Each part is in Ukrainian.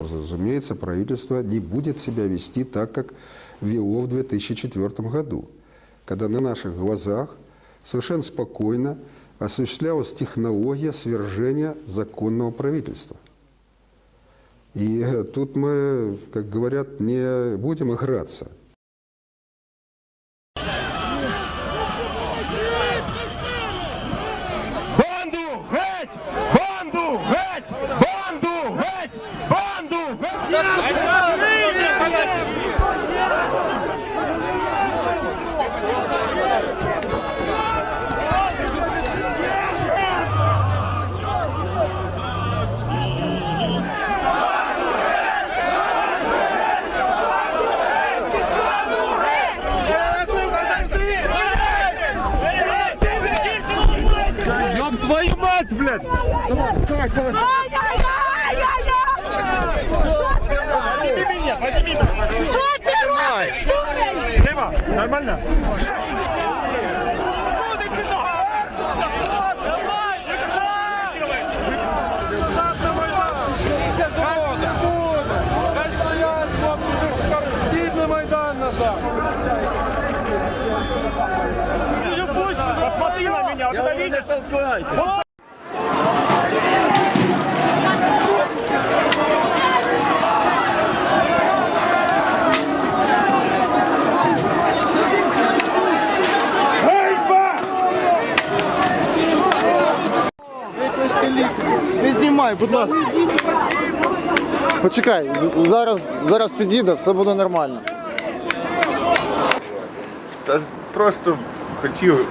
Разумеется, правительство не будет себя вести так, как вело в 2004 году, когда на наших глазах совершенно спокойно осуществлялась технология свержения законного правительства. И тут мы, как говорят, не будем играться. Нормально? Посмотри на меня, вот Не знімай, будь ласка. Почекай, зараз, зараз підійде, все буде нормально. Та просто хотів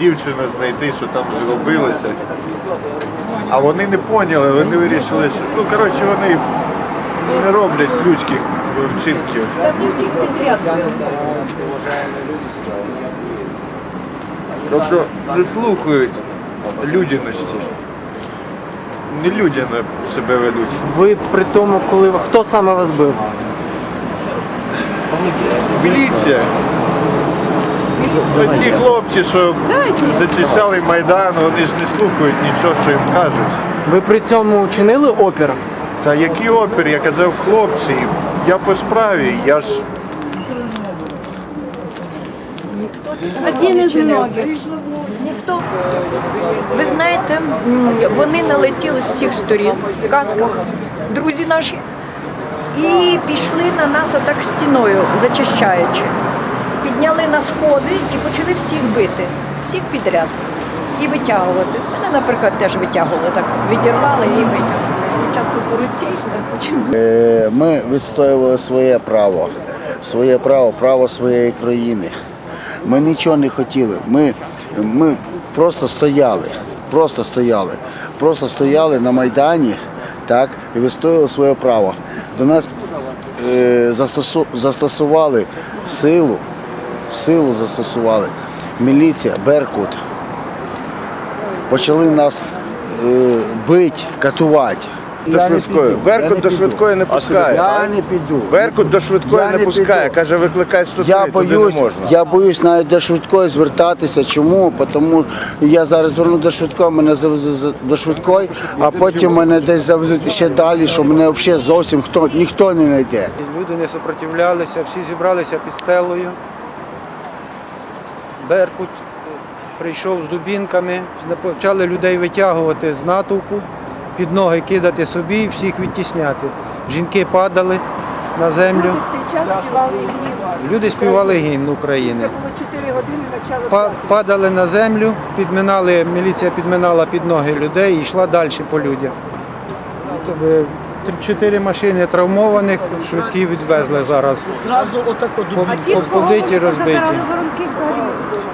дівчину знайти, що там зробилося. А вони не поняли, вони вирішили, що ну коротше вони не роблять людських вчинків. Тобто не слухають людяності. Не людяно себе ведуть. Ви при тому, коли хто саме вас бив? Міліція. Ті хлопці, що зачищали Майдан, вони ж не слухають нічого, що їм кажуть. Ви при цьому чинили опір? Та який опір? Я казав, хлопці, я по справі, я ж Один із многих. Знаєте, вони налетіли з всіх сторін в касках, друзі наші, і пішли на нас отак стіною, зачищаючи. Підняли на сходи і почали всіх бити, всіх підряд. І витягувати. Мене, наприклад, теж витягували, так відірвали і витягнули. Спочатку по руці, потім. Е, Ми відстоювали своє право, своє право, право своєї країни. Ми нічого не хотіли. Ми, ми просто стояли, просто стояли, просто стояли на Майдані, так, і вистояли своє право. До нас е, застосу, застосували силу, силу застосували. Міліція, Беркут. Почали нас е, бити, катувати. До швидкої. Беркут до швидкої не пускає. Я не піду. Беркут до швидкої Я не не пускає. піду. Каже, викликай 103, Я туди не можна. я боюсь навіть до швидкої звертатися. Чому? Тому я зараз зверну до швидкої, мене завезуть за- до швидкої, а потім мене десь завезуть ще далі, що мене взагалі зовсім хто ніхто не знайде. Люди не сопротивлялися, всі зібралися під стелою. Беркут прийшов з дубінками, почали людей витягувати з натовпу, під ноги кидати собі і всіх відтісняти. Жінки падали на землю. Люди співали гімн України. Па- Падали на землю, підминали, міліція підминала під ноги людей і йшла далі по людях. Три- Чотири машини травмованих, швидкі відвезли зараз. Зразу отако Поб- поб- Побиті, розбиті.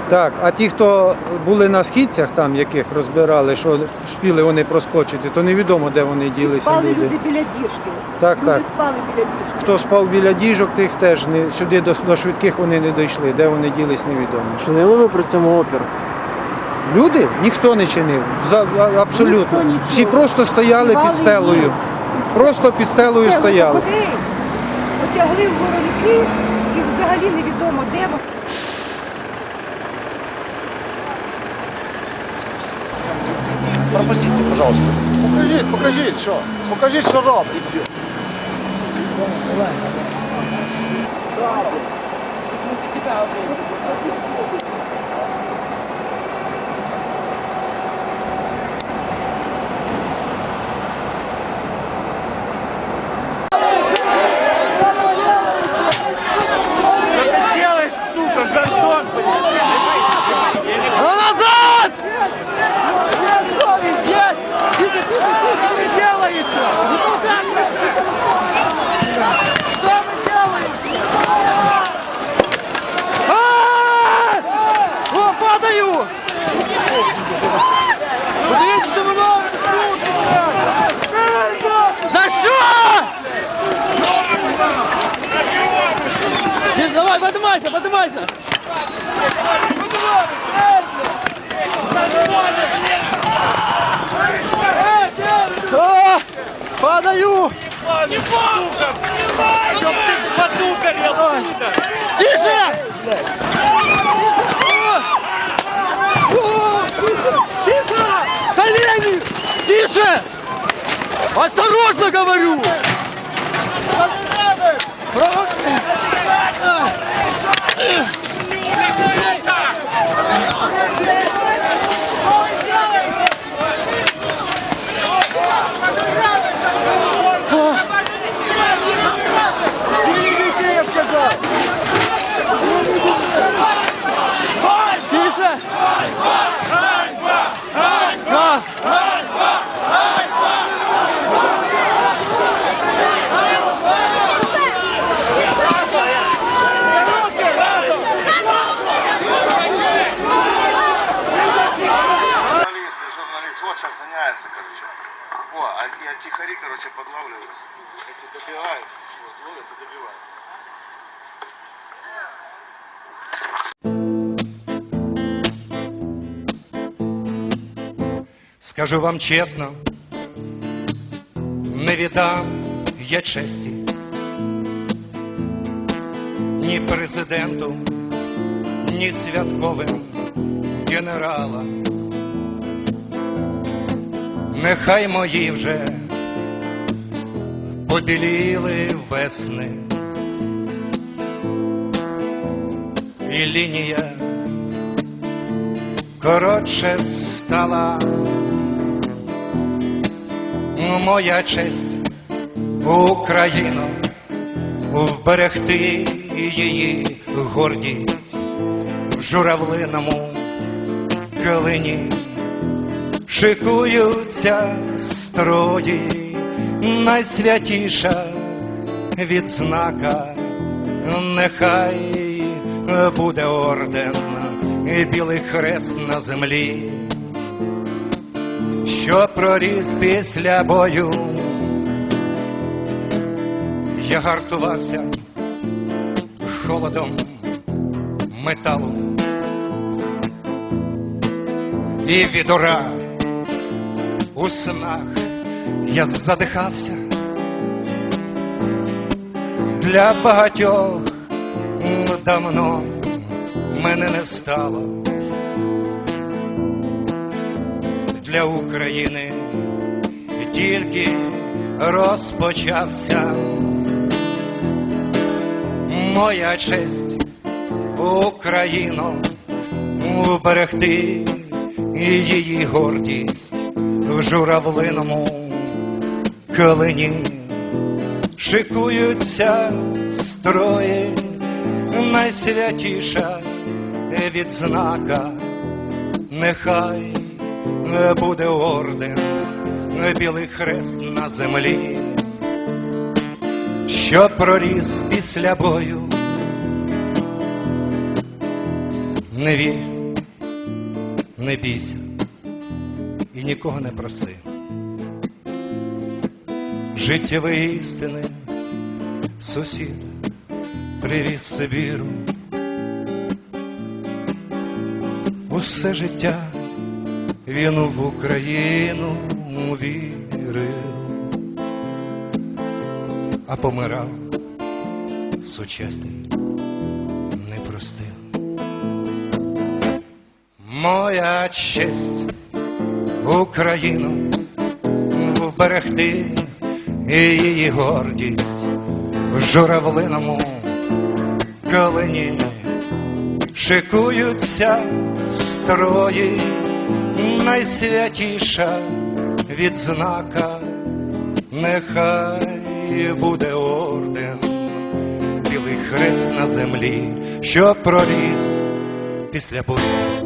Так, а ті, хто були на східцях, там яких розбирали, що спіли вони проскочити, то невідомо, де вони ділися Спали люди. біля діжки. Так, Люди так. спали біля діжки. Хто спав біля діжок, тих теж не сюди до, до швидких вони не дійшли. Де вони ділись, невідомо. чинили ви при цьому опір? Люди ніхто не чинив. За, а- абсолютно. Ніхто нічого. Всі просто стояли під Спали стелою. Просто під стелою Це стояли. отакуди. Потягли в воронки і взагалі невідомо де. вони. Покажіть, покажіть, що. Покажіть, що робить. О, падаю! Подивіться воно! За що? Давай, поднимайся, поднимайся! О, падаю! Тише! Тише! Тише! Осторожно говорю! Короче. О, а я тихари, короче, подлавливаю. Эти добивают, вот, ловят и добивают. Скажу вам чесно, не віддам я честі ні президенту, ні святковим генерала. Нехай мої вже побіліли весни, і лінія коротше стала. Моя честь, Україно, вберегти її гордість в журавлиному килині шикуються строї, найсвятіша відзнака, нехай буде орден і білий хрест на землі. Що проріс після бою. Я гартувався холодом металу. І від ура у снах я задихався для багатьох давно мене не стало. для України тільки розпочався. Моя честь, Україно, уберегти її гордість в журавлиному калині. Шикуються строї, найсвятіша відзнака, нехай буде орден, білий хрест на землі, що проріс після бою. Не вір, не бійся і нікого не проси. Життєві істини, сусід приріс Сибіру. Усе життя він в Україну вірив, а помирав сучасний не простив. Моя честь Україну вберегти і її гордість в журавлиному калині шикуються строї, найсвятіша відзнака, нехай буде орден, білий хрест на землі, що проріс після бою.